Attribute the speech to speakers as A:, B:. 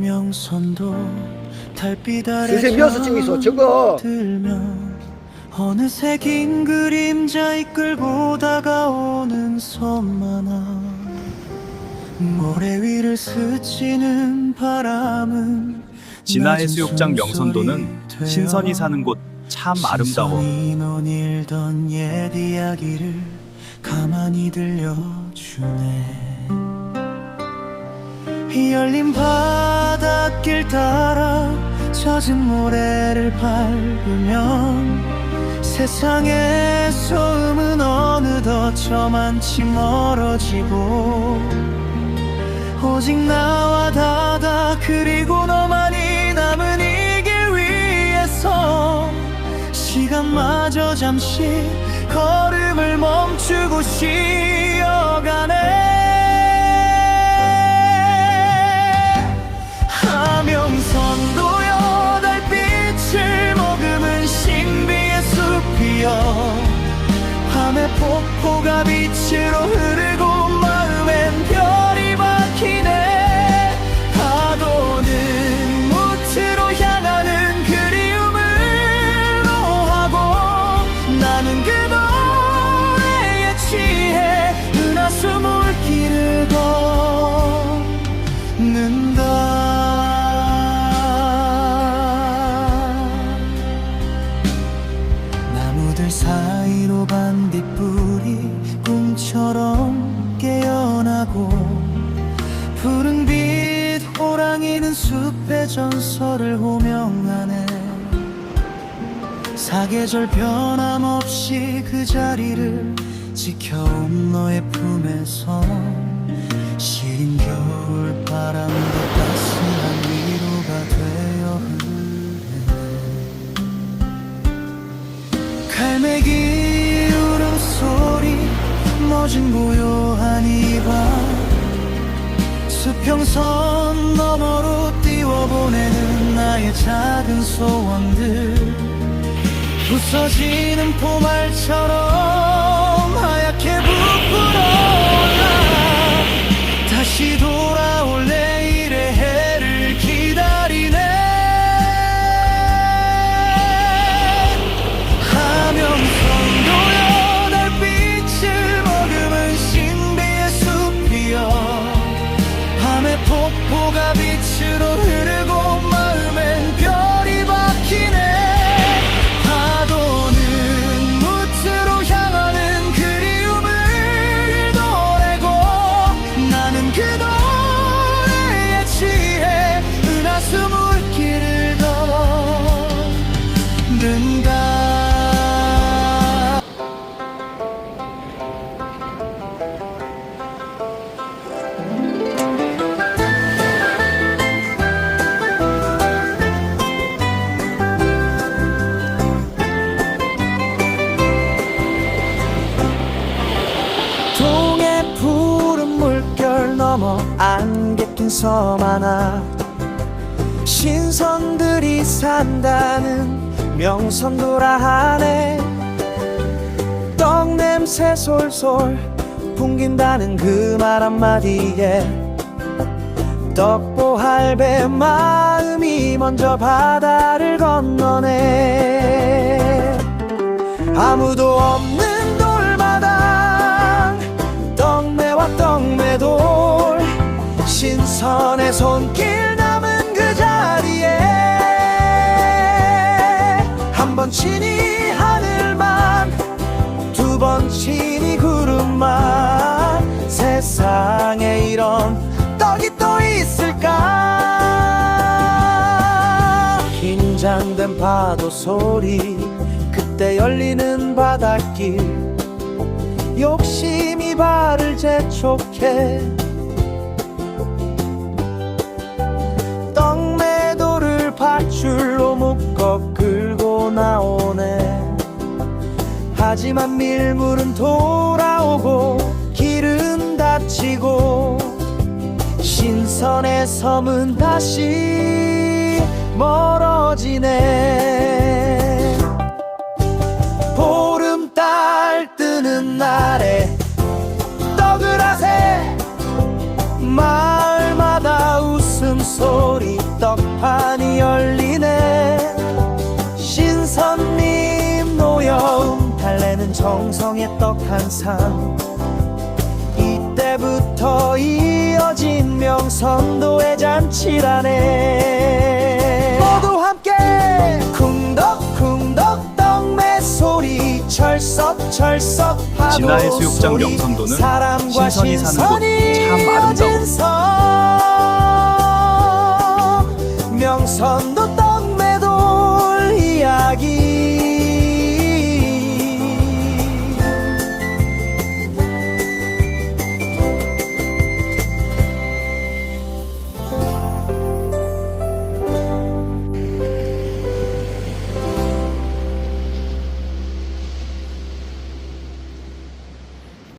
A: 명선도 달빛 아래
B: 선생님, 여기서 찍이소. 저거.
A: 들면 어느새 긴 그림자 이끌고 다가 오는 섬만아 모래 위를 스치는 바람은
C: 진화해수욕장
A: 낮은
C: 명선도는 신선이 사는 곳 참 아름다워.
A: 신선이 논일던 옛 이야기를 가만히 들려주네 열린 바닷길 따라 젖은 모래를 밟으면 세상의 소음은 어느덧 저만치 멀어지고 오직 나와 다다 그리고 너만이 남은 이 길 위에서 시간마저 잠시 걸음을 멈추고 쉬 밤의 폭포가 빛으로 흐르고 마음엔 별이 박히네. 파도는 무트로 향하는 그리움으로 하고 나는 그 노래에 취해 은하수 물길을 걷는 숲의 전설을 호명하네. 사계절 변함없이 그 자리를 지켜온 너의 품에서 시린 겨울 바람도 따스한 위로가 되어 흐르네. 갈매기 울음소리 멎은 고요한 이밤. 수평선 작은 소원들 부서지는 포말처럼 섬 하나 신선들이 산다는 명선도라 하네. 떡 냄새 솔솔 풍긴다는 그 말 한마디에 떡보 할배 마음이 먼저 바다를 건너네. 아무도 없는 선의 손길 남은 그 자리에 한번 치니 하늘만 두번 치니 구름만 세상에 이런 떡이 또 있을까? 긴장된 파도 소리 그때 열리는 바닷길. 욕심이 발을 재촉해 줄로 묶어 끌고 나오네. 하지만 밀물은 돌아오고 길은 닫히고 신선의 섬은 다시 멀어지네. 보름달 뜨는 날에 정성의 떡 한 상 이때부터 이어진 명선도의 잔치라네. 모두 함께! 쿵덕쿵덕 떡매 소리 철썩철썩 파도
C: 진화의 수욕장
A: 소리.
C: 명선도는
A: 사람과
C: 신선이 사는 곳.
A: 신선이
C: 참 아름다워.
A: 이어진 섬 명선도 떡